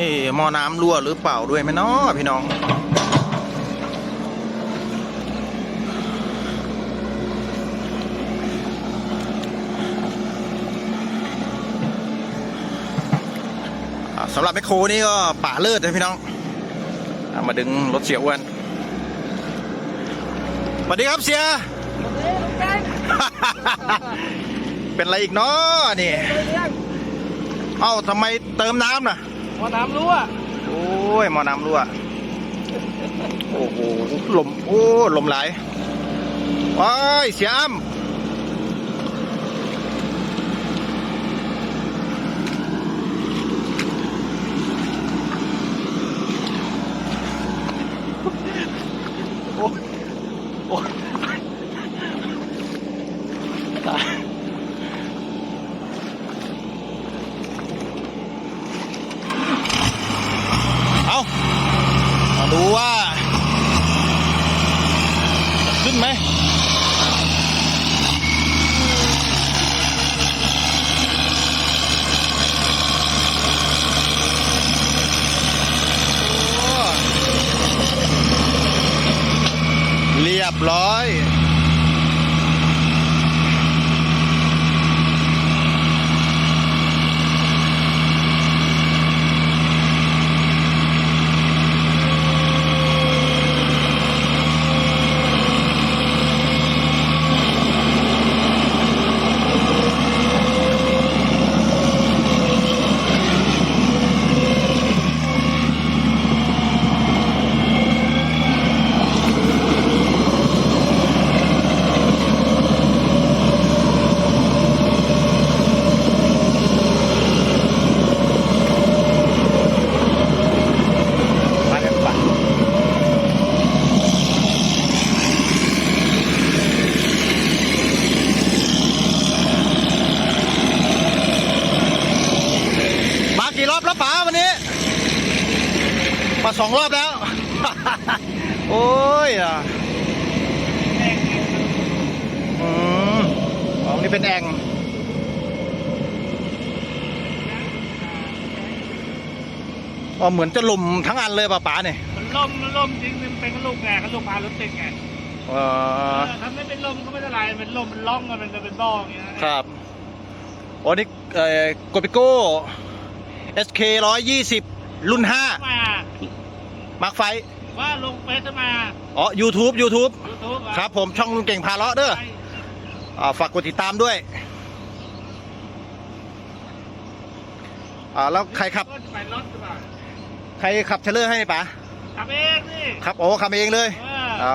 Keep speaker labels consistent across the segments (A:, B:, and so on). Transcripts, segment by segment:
A: เอ๊หม้อน้ำรั่วหรือเปล่าด้วยไหมเนาะพี่น้อง สำหรับแมคโครนี่ก็ป่าเลิศนะพี่น้อง มาดึงรถเสียอ้วนสวัสดีครับเสีย เป็นอะไรอีกเนาะนี่ เอ้าทำไมเติมน้ำน่ะ
B: ว่าน้ำรั่ว
A: โอ้ยหมอน้ำรั่วโอ้โหลมโอ้ลมไหลว้ายเสียอ้ำโอ้โอ้ตายเอามาดูว่าจะขึ้นไหม เรียบร้อย มากันปะมากี่รอบแล้ว ป๋าวันนี้ มาสองรอบแล้ว โอ้ยอะอืมอ๋อนี่เป็นแองอ๋อเหมือนจะลมทั้งอันเลยป่ะป๋าเนี่ย
B: มันล่มมันล่มจริงมันเป็นกระลูกแก่กระลูกพารถติดไง
A: เอ
B: เอ
A: อ
B: อถ้าไม่เป็นลมก็ไม่เป็นไรเป็นลมมันล่องมันจะเป็นบ้ออย่างเงี้ย
A: ครับโอ้นี่เอ่อโกปิโก้ SK ร้อยยี่สิบรุ่นห้า
B: มา
A: มาร์คไฟ
B: ว่าลงเฟซมา
A: อ๋อ YouTube YouTube
B: ยูทูบ
A: ครับผมช่องลุงเก่งพาเลาะเด้ออ่าฝากกดติดตามด้วยอ่าแล้วใครขับ
B: ก็ไปรถดีกว่า
A: ใครขับเทรลเลอร์ให้ป๋า
B: ขับเองนี่
A: ครับโอ้ขับเองเลย
B: เออ
A: อ๋อ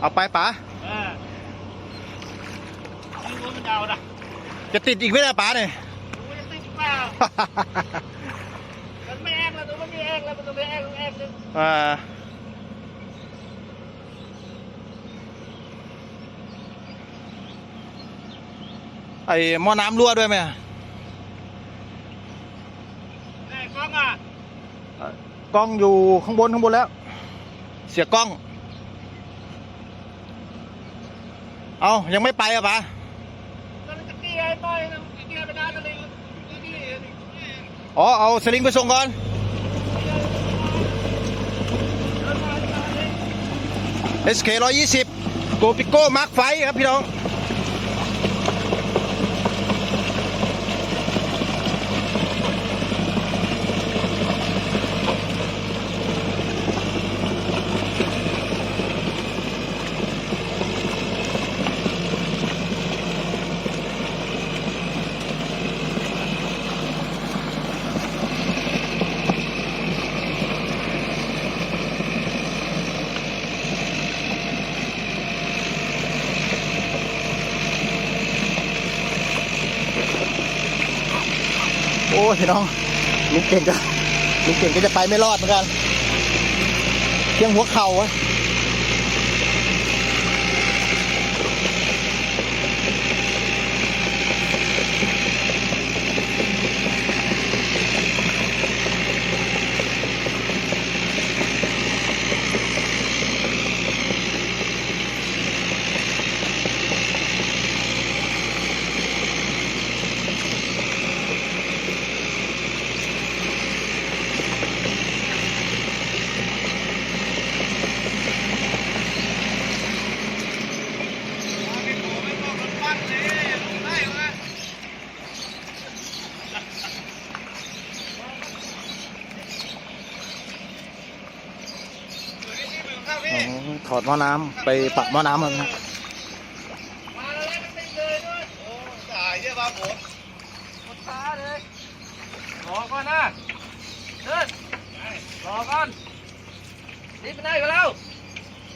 A: เอาไปป๋า
B: เออนี่รู้มันยาวนะ
A: จะติดอีกไหมล่ะป๋าเนี่ย
B: มันไม่แอกแล้วตัวมันไม่แอกแล้วมันต้องไม่แอกต้องแอกนึง
A: อ่าไอ้หม้อน้ำรั่วด้วยไหม
B: ไอ้กล้องอะ
A: กล้องอยู่ข้างบนข้างบนแล้ว เสียกล้อง เอายังไม่ไปอะปะ
B: ก็จะเกียร์ต่อยนะเกียร์ไปนานเลยนี่นี่นี่
A: อ๋อ เอาสลิงไปส่งก่อน SK 120โกปิโก้มาร์คไฟครับพี่น้อง อ้ยพี่น้องลุงเก่งก็ลุงเก่งก็จะไปไม่รอดเหมือนกันเพียงหัวเข่าวะ ถอดหม้อน้ำไปปะหม้อน้ำแล้วนะ
B: มาแล้วมันติดเลยด้วยโอ้สายเนี่ยบ้าผมหมดตาเลยรอก่อนนะเดินรอก่อนนี่ไปไหนกันแล้ว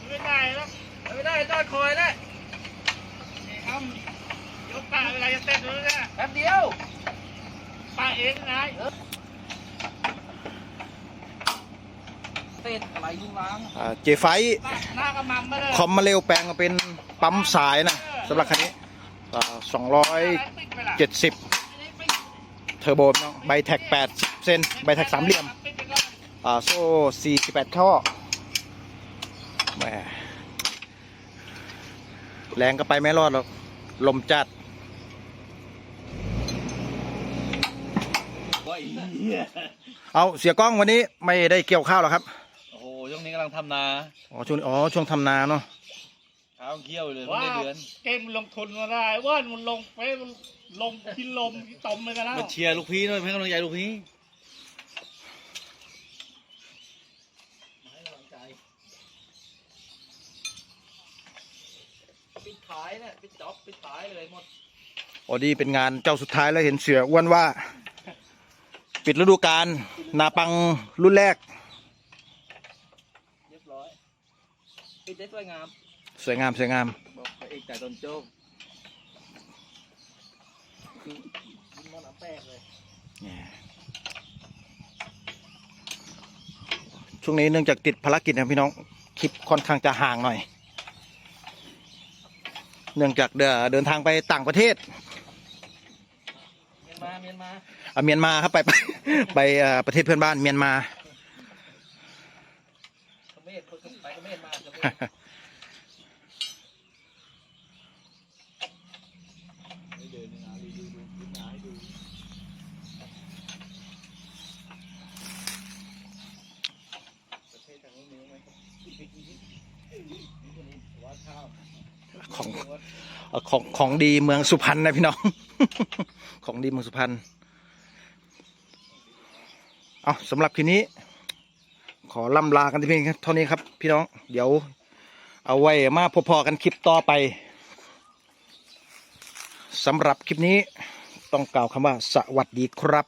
B: ไม่ได้แล้วไม่ได้จอดคอยแล้วนี่ครับยกปากอะไรจะเต้นเลยเนี่ยแป๊บเดียวปาเองไง
C: เต้นอะไรลุงล้าง
A: อ่าเจไฟ
B: หน้ากระมังมาเลย
A: คอมมาเร็วแปลงมาเป็นปั๊มสายนะสำหรับคันนี้สองร้อยเจ็ดสิบเทอร์โบเนาะใบแท็กแปดเซนใบแท็กสามเหลี่ยมอ่าโซ่สี่สิบแปดท่อแหมแรงก็ไปไม่รอดหรอกลมจัด
C: ว่าอี
A: เอาเสียกล้องวันนี้ไม่ได้เกี่ยวข้าวหรอครับ
C: โอ้โหช่ วงนี้กำลังทำนา
A: อ๋อช่วงอ๋อช่วงทำนาเนาะ
C: เท้าเขี้ยวเลยไม่
B: ว่า
C: ได้เดือน
B: เก่งมันลงทุนมาได้ว่ามันลงไปมันลงกินลมกินตมไปกันแล้ว
C: มาเชียร์ลูกพี่ด้วยให้กำลังใจลูกพี่ให้กำลังใจปิดท้ายเนี่ยปิดจ็อบปิดท้ายเลยหมด
A: โอ้ดีเป็นงานเจ้าสุดท้ายแล้วเห็นเสืออ้วนว่า ปิดฤดูกาลนาปังรุ่นแรก
C: เรียบร้อย ปิดได้สวยงาม
A: สวยงามสวยงาม
C: บอกพระเอกจ่ายตนโจ๊กคือยิงมันน้ำแป้งเลย
A: ช่วงนี้เนื่องจากติดภารกิจนะพี่น้อง คลิปค่อนข้างจะห่างหน่อย เนื่องจากเดินเดินทางไปต่างประเทศ
C: เมียนมา เมียนมา
A: อะเมียนมาครับไปไปไปเอ่อประเทศเพื่อนบ้านเมียนมา
C: เขมรคนไปเขมรมาเข
A: องของของดีเมืองสุพรรณนะพี่น้อง ของดีเมืองสุพรรณ เอาสำหรับทีนี้ ขอล่ำลากันที่เพียงเท่านี้ครับ พี่น้อง เดี๋ยว เอาไว้มาพอๆกันคลิปต่อไปสำหรับคลิปนี้ต้องกล่าวคำว่าสวัสดีครับ